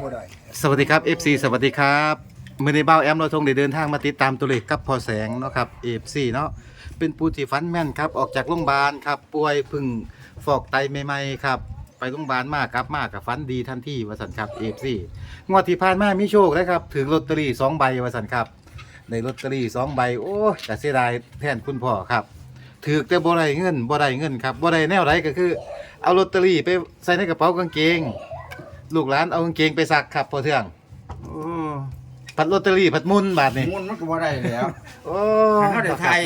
บ่ได้สวัสดีครับ FC สวัสดีครับมือในเบ้าแอมเราทงได้เดินทางมาติดตามตัวเลขกับพอแสงเนาะครับ FC เนาะเป็นผู้ที่ฟันแม่นครับออกจากโรงพยาบาลครับป่วยพึ่งฟอกไตใหม่ๆครับไปโรงพยาบาลมากครับมากกับฟันดีทันทีวสันครับ FC งวดที่ผ่านมามีโชคนะครับ ถึงลอตเตอรี่2ใบวสันครับในลอตเตอรี่2ใบโอ้ยแต่เสียดายแทนคุณพ่อครับถือแต่บ่ได้เงินบ่ได้เงินครับบ่ได้แนวไรก็คือ เอาลอตเตอรี่ไปใส่ในกระเป๋ากางเกง ลูกหลานเอากางเกงไปซักครับพอเทื่องผัดลอตเตอรี่ผัดมุนบาทนี่มุนมันก็บ่ได้แล้วโอ้คันเฮาได้ไทย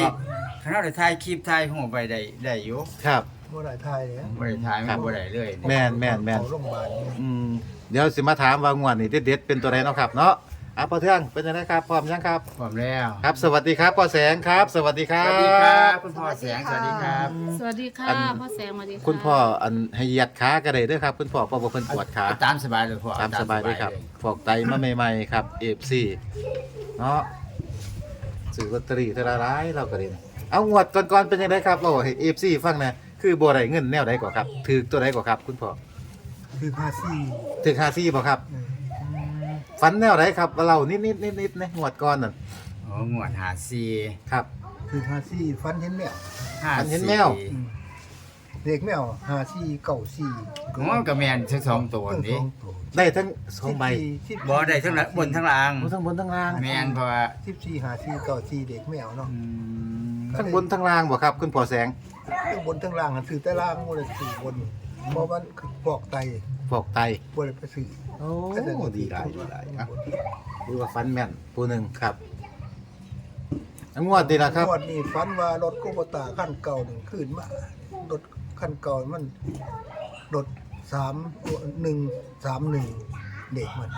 คันเฮาได้ไทยคลิปไทยหัวไปได้ได้อยู่ครับ บ่ได้ทายเลยบ่ได้ไทยมันบ่ได้เลยแม่นแม่นแม่นเขาโรงพยาบาลนี่อืมเดี๋ยวสิมาถามว่างวดนี่เด็ดๆเป็นตัวใดเนาะครับเนาะ อะพอเทื่องเป็นยังไงครับพร้อมยังครับ พร้อมแล้วครับ สวัสดีครับพ่อแสงครับ สวัสดีคสรับวัสดีครับคุณพ่อแสงสวัสดีครับสวัสดีค่ะอันพ่อแสงสวัสดีค่ะคุณพ่ออันให้เหยียดขาก็ได้เด้อครับ คุณพ่อเพราะว่าเพิ่นปวดขาเอตามสบายเลยพ่อตามสบายเลยครับฟอกไตมาใหม่ๆครับ FC เนาะซื้อลอตเตอรี่เท่าไรายเราก็ได้เอางวดก่อนๆเป็นยังไงครับเราให้ FC ฟังหนะคือบ่ได้เงินแนวใดก่อครับถือตัวใดก่อครับ คุณพ่อคือภาษีถือ54บ่ครับเออ ฝันแนวใดครับเรานิดๆนิดๆนะงวดก่อนนั่นโอ้งวด54ครับ คือภาษีฟันเห็นแมวอันเห็นแมวอืมเด็กแมวหาซี่เก่าซี่โอ้ก็แม่นทั้งสองตัวทั้งสนี้องตัวได้ทั้งสองใบสิบสี่บ่ได้ทั้งหลังบนทั้งล่างทั้งบนทั้งล่างแม่นเพราะว่าสิบสี่หาซี่เก่าซี่เด็กแมวเนาะ อืมทั้งบนทั้งล่างบ่ครับคุณพ่อแสง ทั้งบนทั้งล่างอันถือแต่ล่างบ่ได้ถือบน เพราะมันคือปอกไตฟอกไตบ่ได้ไปซื้อโอ้ดีหลายดีหลายอะดูว่าฟันแม่นผู้หนึ่งครับอันงวดดีละครับงวดนี้ฝันว่ารถโกโบตาคันเก่าหนึ่งขึ้นมารถคันเก่ามันรถสามหนึ่งสามหนึ่งเด็กมัน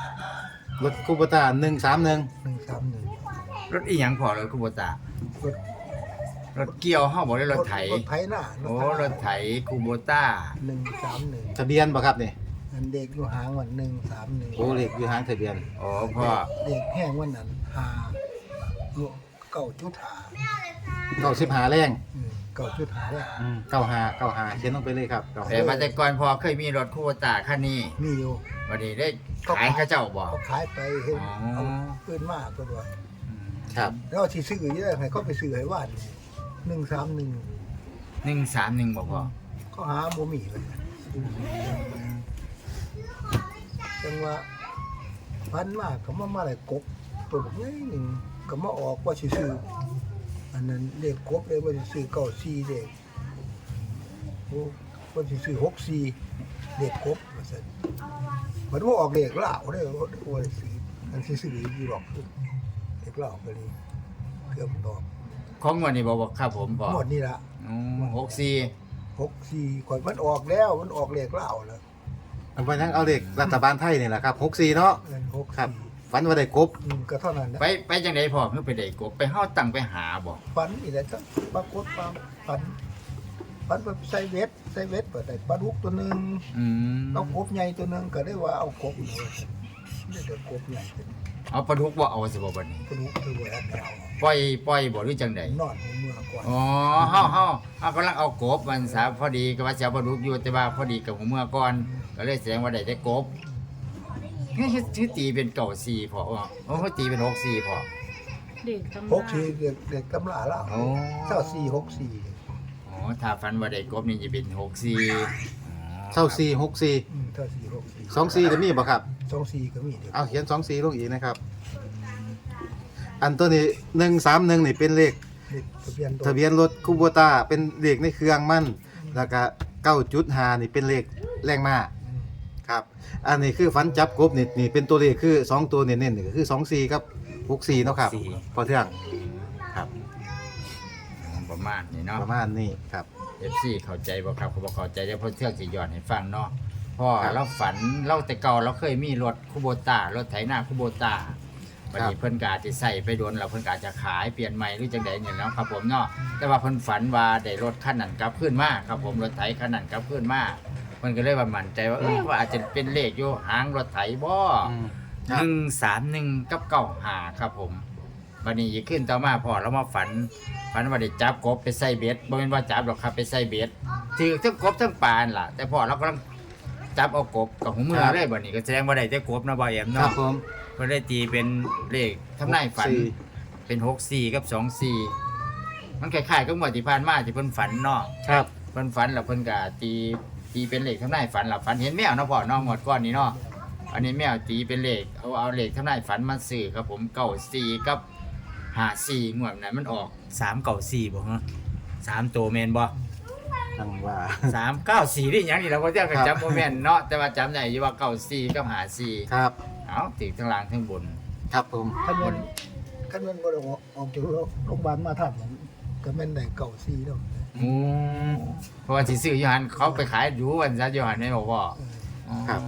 รถคูปต้า131หนึ่งสามหนึ่งรถอีหยังพอเลยคุณบ่ตารถ รถเกี่ยวเฮาบ่ได้รถไถรถไถหน้าโอ้รถไถคูโบต้า หนึ่งสามหนึ่งทะเบียนบ่ครับนี่อันเด็กอยู่หางวันหนึ่งสามหนึ่งโอ้เลขอยู่หางทะเบียนโอ้พ่อเด็กแห้งวันนั้นหาอยู่เก่าจุดหาเก้าสิบหาแรงอืมเก่าจุดหาเนี่ยเก้าหาเก้าหาเขียนลงไปเลยครับเก้าแต่มาแต่ก่อนพ่อเคยมีรถคูโบต้าคันนี้มีอยู่วันนี้ได้ขายเขาเจ้าบ่ เขาขายไปเห็นอ๋อ เอาขึ้นมากก็ด้วยครับ แล้วที่ซื้อเยอะให้เขาไปซื้อให้ว่าน หนึ่งสามหนึ่งหนึ่งสามหนึ่งบอกพ่อเขาหาโมมี่เลยจังว่าพันมากก็มามาอะไรกบตัวแบบนี้หนึ่งก็มาออกว่าสิซื้ออันนั้นเด็กกบเลยว่าสิซื้อเก้าซีเด็กโอ้ว่าสิซื้อหกซีเด็กกบว่าซั่นมันว่าออกเด็กเหล่าได้ว่าว่าสิซื้ออันสิซื้ออยู่หรอกเด็กเหล่าก็เลยเกือบตอบ ของวันนี้บอกว่าครับผมพ่อหมดนี่ละอ๋อหกสี่หกสี่ก่อนมันออกแล้วมันออกเลขเหล่าแล้วเอาไปทั้งเอาเลขรัฐบาลไทยนี่แหละครับหกสี่เนาะเงินหกครับสี่ฝันว่าได้กบอืมก็เท่านั้นนะไปไปจังไดพ่อเพื่อไปได้กบไปเฮาตั้งไปหาบ่ฟันนี่แหละก็ปรากฏความฟันฟันไปใส่เวทใส่เวทเปิดได้ปลาดุกตัวหนึ่งอืมเอากบใหญ่ตัวหนึ่งก็ได้ว่าเอากบเลยได้เด็กกบใหญ่เป็น เอาปลาดุกบ่เอาสิบ่บัดนี้ปลาดุกคือว่าแถวปล่อยปล่อยบ่หรือจังไดนอนหัวเมื่อก่อนอ๋อเฮาเฮาเฮากำลังเอากบมันสาพอดีก็ว่าจะเอาปลาดุกอยู่แต่ว่าพอดีกับหัวเมื่อก่อนก็เลยแสดงว่าได้แต่กบนี่ชื่อตีเป็นเก่าสี่พออ๋อโอ้เขาตีเป็นหกสี่พอเด็กตำหรากสี่เด็กเด็กตำราเล่าโอ้เศร้าสี่หกสี่อ๋อถ้าฟันว่าได้กบนี่จะเป็นหกสี่เท่าสี่หกสี่อืมเท่าสี่หกสี่สองสี่ก็มีบ่ครับ สองสี่ก็มีเด็กเอาเขียนสองสี่ลงอีกนะครับ อันตัวนี้หนึ่งสามหนึ่งนี่เป็นเลข เด็กทะเบียนรถทะเบียนรถคูโบตาเป็นเลขในเครื่องมันแล้วก็เก้าจุดหานี่เป็นเลขแรงมากอืมครับ อันนี้คือฟันจับกบนี่นี่เป็นตัวเลขคือสองตัวเน้นๆนี่ก็คือสองสี่กับหกสี่เนาะครับพอเที่ยงครับประมาณนี้เนาะ ประมาณนี้ครับ FC เข้าใจบ่ครับเขาบอกเข้าใจเดี๋ยวเพิ่นเทื่องสิย้อนให้ฟังเนาะ พ่อครับเราฝันเราแต่เก่าเราเคยมีรถคูโบต้ารถไถนาคูโบต้าวันนี้เพิ่นก็อาจจะใส่ไปโดนแล้วเพิ่นก็อาจจะขายเปลี่ยนใหม่หรือจังใดเนี่ยเนาะครับผมเนาะแต่ว่าเพิ่นฝันว่าได้รถคันนั้นกลับคืนมาครับผมรถไถคันนั้นกลับคืนมาเพิ่นก็เลยว่ามั่นใจว่าเออว่าอาจจะเป็นเลขอยู่หางรถไถบ่ครับหนึ่งสามหนึ่งกับเก้าหาครับผมวันนี้อีกขึ้นต่อมาพอเรามาฝันฝันว่าได้จับกบไปใส่เบ็ดบ่เป็นว่าจับหรอกครับไปใส่เบ็ดถือทั้งกบทั้งปลานั่นล่ะ แต่พอเรากำลัง จับเอากบกับหูมือครับเลยบ่นี่ก็แสดงว่าได้แต่กบเนาะบ่แอมครัเนาะบผมเพิ่นได้ตีเป็นเลขทำนายฝัน สี่เป็น64กับ24มันคล้ายๆกับงวดที่ผ่านมาที่เพิ่นฝันเนาะครับ เพิ่นฝันแล้วเพิ่นก็ตีตีเป็นเลขทำนายฝันแล้วฝันเห็นแมวเนาะพ่อเนาะงวดก่อนนี้เนาะอันนี้แมวตีเป็นเลขเอาเอาเลขทำนายฝันมาซื้อครับผมเก้าสี่กับห้าสี่งวดนั้นมันออกสามเก้าสี่บ่ฮะสามตัวแมนบ่ จังว่า สามเก้าสี่นี่หยังนี่เราก็จะครับ จำโมเมนต์เนาะแต่ว่าจำได้อยู่ว่าเก้าสี่กับหาสี่ครับเอาติดทั้งล่างทั้งบน ครับผมคันแม่นคันแม่นบ่ได้ออกออกจากโรงพยาบาลมาทันนั้นก็แม่นได้เก่าซีแล้วอืมเพราะว่าที่ซื้ออยู่หันเขาไปขายอยู่วันซัดอยู่หันไม่บอกว่าครับ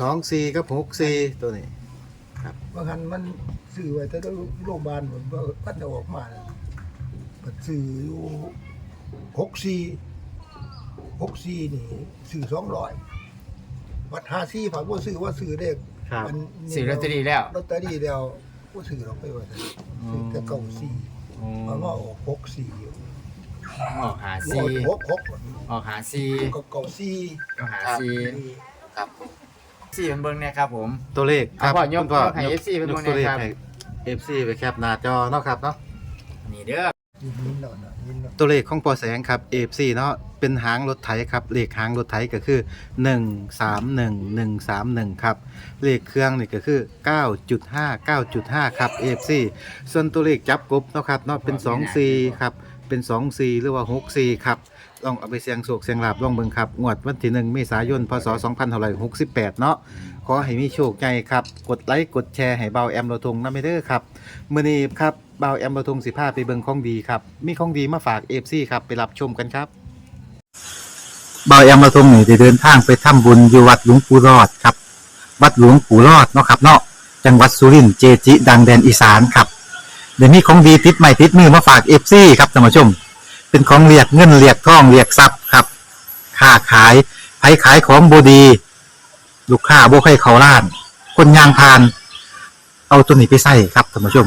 สองสี่กับหกสี่ตัวนี้ บางคันมันซื้อไว้แต่โรงพยาบาลมันบ่พันจะออกมาน่ะก็ซื้ออยู่ 64 64นี่ซื้อ200วัด54ผ่านบ่ซื้อว่าซื้อเลขครับมันซื้อลอตเตอรี่แล้วลอตเตอรี่แล้วบ่ซื้อหรอกไปว่าแต่ซื้อแต่เก่าซีมันว่าออก64อยู่ออกหาอสี่อกหกหกออกหาสี่ก็เก่าซีก็หาสี่ครับสี่มันเบิ่งเนี่ยครับผมตัวเลขครับเอาพ่อยกคุณพ่อยกให้ FC ไปยเบิ่กงตัวเลขหน่อยครับให้ FC ไปแคปหน้าจอเนาะครับเนาะนี่เด้อ ตัวเลขของปอแสงครับ FC เนาะเป็นหางรถไถครับเลขหางรถไถก็คือ 131131ครับเลขเครื่องนี่ก็คือ 9.5 9.5 ครับ FC ส่วนตัวเลขจับกบเนาะครับเนาะเป็น24ครับเป็น24หรือว่า64ครับลองเอาไปเสียงโศกเสียงลาบลองเบิ่งครับงวดวันที่1เมษายนพศ2568 เนาะขอให้มีโชคใหญ่ครับ กดไลค์กดแชร์ให้เบาแอมโรทงนะไม่เด้อครับมื้อนี้ครับ บาแอมโรทงสิพาไปเบิ่งของดีครับ มีของดีมาฝาก FC ครับไปรับชมกันครับเบาแอมโรทงนี่ได้เดินทางไปทำบุญอยู่วัดหลวงปู่รอดครับ วัดหลวงปู่รอดเนาะครับเนาะจังหวัดสุรินทร์เจจิ ดังแดนอีสานครับเดี๋ยวมีของดีติดใหม่ติดมือมาฝาก FC ครับท่านผู้ชม เป็นของเรียกเงินเรียกทองเรียกทรัพย์ครับค้าขายไผขายของบดี ลูกค้าบ่ใครเขาล้าน คนยางพาน เอาตัวนี้ไปใส่ครับท่านผู้ชม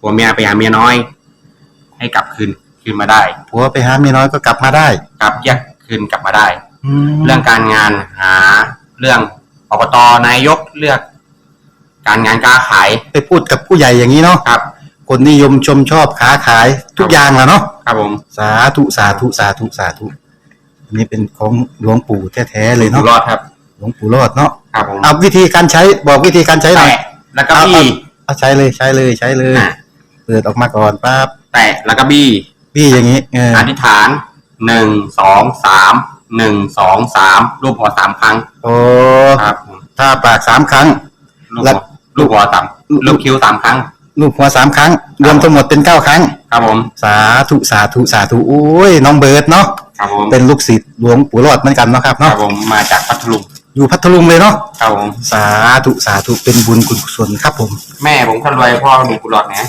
ผัวเมียไปหาเมียน้อย ให้กลับคืนคืนมาได้ ผัวไปหาเมียน้อยก็กลับมาได้กลับแยกคืนกลับมาได้แล้เรื่วองการงานหาเรื่องอบตนายกเลือก การงานการขายไปพูดกับผู้ใหญ่อย่างนี้เนาะครับ คนนิยมชมชอบค้าขายทุกอย่างแหล้วเนาะครับผมสาธุสาธุสาธุสาธุอันนี้เป็นของหลวงปู่แท้ๆเลยอยู่เนาะรอดครับ หลวงปู่รอดเนาะครับผมเอาวิธีการใช้บอกวิธีการใช้หน่อยแตะแล้วก็บี้เอาใช้เลยใช้เลยใช้เลย อะ เปิดออกมาก่อนปั๊บแตะแล้วก็บี้พี่อย่างนี้เอออธิษฐานหนึ่งสองสามหนึ่งสองสามรูปหัวสามครั้งโอ้ครับผมถ้าปากสามครั้ง ลูกแล้หัวว ลูกหัวสามลูกคิ้วสามครั้ง ลูกหัวสามครั้ง รวมทั้งหมดเป็นเก้าครั้ง ครับผมสาธุสาธุสาธุโอ้ยน้องเบิร์ดเนาะครับผมเป็นลูกศิษย์หลวงปู่รอดเหมือนกันเนาะครับครัเนาะบผมมาจากพัทลุงอยู่พัทลุงเลยเนาะครับผมสาธุสาธุเป็นบุญกุศลครับผม แม่ผมคนรวยพ่อมีกุหลาบนะ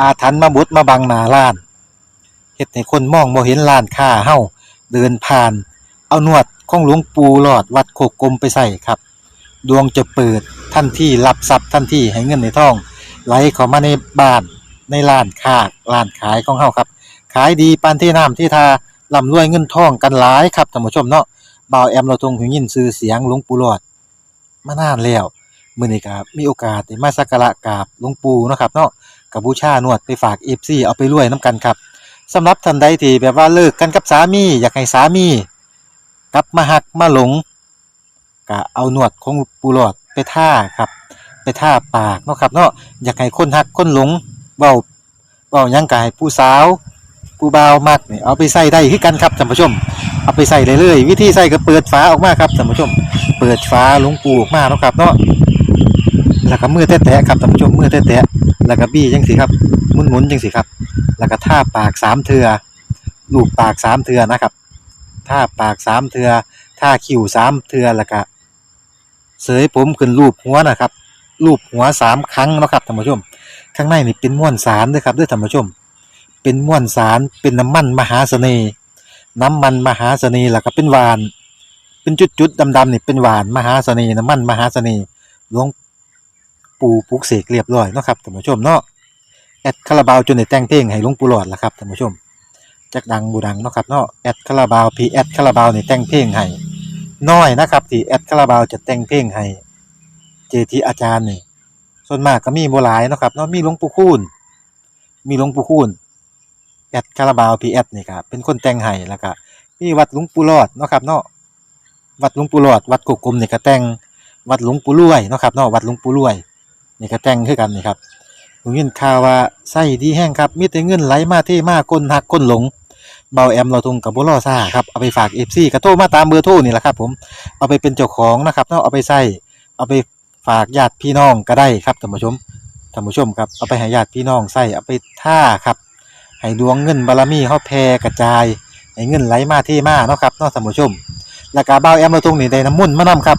อาถรรพ์มาบดมาบังหน้าร้านเฮ็ดให้คนมองบ่เห็นร้านค้าเฮาเดินผ่าน เอานวดของหลวงปู่หลอดวัดโคกกลมไปใส่ครับ ดวงจะเปิดทันที่รับทรัพย์ทันที่ให้เงินในท้อง ไหลเข้ามาในบ้านในร้านค้าร้านขายของเฮาครับ ขายดีปานที่น้ำที่ทาร่ำรวยเงินทองกันหลายครับท่านผู้ชมเนาะบ่าวแอมเราทรงหูยินชื่อเสียงหลวงปู่หลอดมานานแล้วมื้อนี้ก็มีโอกาสได้มาสักการะกราบหลวงปู่เนาะครับเนาะ กับบูชานวดไปฝาก FC เอาไปรวยนํกันครับสำหรับท่านใดที่แบบว่าเลิกกันกับสามีอยากให้สามีกลับมาหักมาหลงก็เอาหนวดของปูหลอดไปท่าครับ ไปท่าปากเนาะครับเนาะอยากให้คนหักคนหลงเบาเบายังกายผู้สาวผู้บ่าวมักนี่เอาไปใส่ได้คือกันครับท่านผู้ชม เอาไปใส่เลยเลยวิธีใส่ก็เปิดฝาออกมาครับท่านผู้ชม เปิดฝาหลงปูออกมาเนาะครับเนาะแล้วก็มือแตะๆครับท่านผู้ชมมือแตะๆ แล้วก็บี้จังสิครับหมุนๆจังสิครับ แล้วก็ท่าปากสามเทือลูบปากสามเทือนะครับท่าปากสามเทือท่าคิ้วสามเทือแล้วก็เสยผมขึ้นรูปหัวนะครับรูปหัวสามครั้งนะครับท่านผู้ชม ข้างในนี่เป็นม้วนสารด้วยครับด้วยท่านผู้ชม เป็นม้วนสารเป็นน้ำมันมหาเสน่ห์น้ำมันมหาเสน่ห์แล้วก็เป็นหวาน เป็นจุดๆดำๆนี่เป็นหวานมหาเสน่ห์น้ำมันมหาเสน่ห์หลวง ปูปลุกเสกเรียบร้อยเนาะครับท่านผู้ชมเนาะแอดคาราบาวจนได้แต่งเพลงให้หลวงปู่หลอดละครับท่านผู้ชมจักดังบูดังเนาะครับเนาะแอดคาราบาวพีแอดคาราบาวนี่แต่งเพลงให้น้อยนะครับที่แอดคาราบาวจะแต่งเพลงให้เจทีอาจารย์นี่ส่วนมากก็มีโบ่หลายเนาะครับเนาะมีหลวงปู่คูณมีหลวงปู่คูณแอดคาราบาวพีแอดนี่ครับเป็นคนแต่งให้แล้วก็มีวัดหลวงปู่รอดเนาะครับเนาะวัดหลวงปู่รอดวัดกุกกลมนี่ก็แต่งวัดหลวงปู่รวยเนาะครับเนาะวัดหลวงปู่รวย นี่ก็แต่งคือกันนี่ครับผมยินข่าวว่าไส้ดีแห้งครับมีแต่เงินไหลมาเท่มากก้นหักก้นหลงเบาแอมเราทงกับบุรอซ่าครับเอาไปฝากเอฟซีกระโทรมาตามเบอร์โทรนี่แหละครับผมเอาไปเป็นเจ้าของนะครับเนาะเอาไปใส่เอาไปฝากญาติพี่น้องก็ได้ครับท่านผู้ชมท่านผู้ชมครับเอาไปให้ญาติพี่น้องใส่เอาไปท่าครับให้ดวงเงินบารมีเฮาแผ่กระจายให้เงินไหลมาเท่มาเนาะครับเนาะท่านผู้ชมแล้วก็เบาแอมเราทงนี่ได้น้ำมุ่นมานํครับ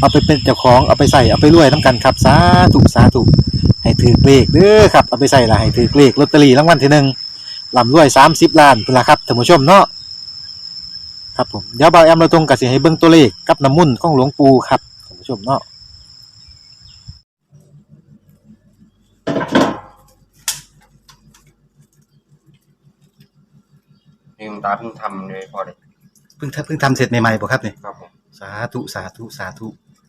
เอาไปเป็นเจ้าของเอาไปใส่เอาไปรวยนํกันครับสาธุสาธุให้ถือเลขเด้อครับเอาไปใส่ละให้ถือเลขลอตเตอรี่รางวัลที่หนึ่งลำรวย30ล้านเป็นละครับท่านผู้ชมเนาะครับผมเดี๋ยวเบาแอมเราตรงกับสิให้เบิ่งตัวเลขกับน้ำมุ่นต์ของหลวงปู่ครับท่านผู้ชมเนาะนี่คุณตาเพิ่งทำเลยพอเลยเพิ่งทำเพิ่งทำเสร็จใหม่ๆบ่ครับนี่ครับผม สาธุสาธุสาธุ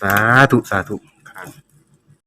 สาธุสาธุครับ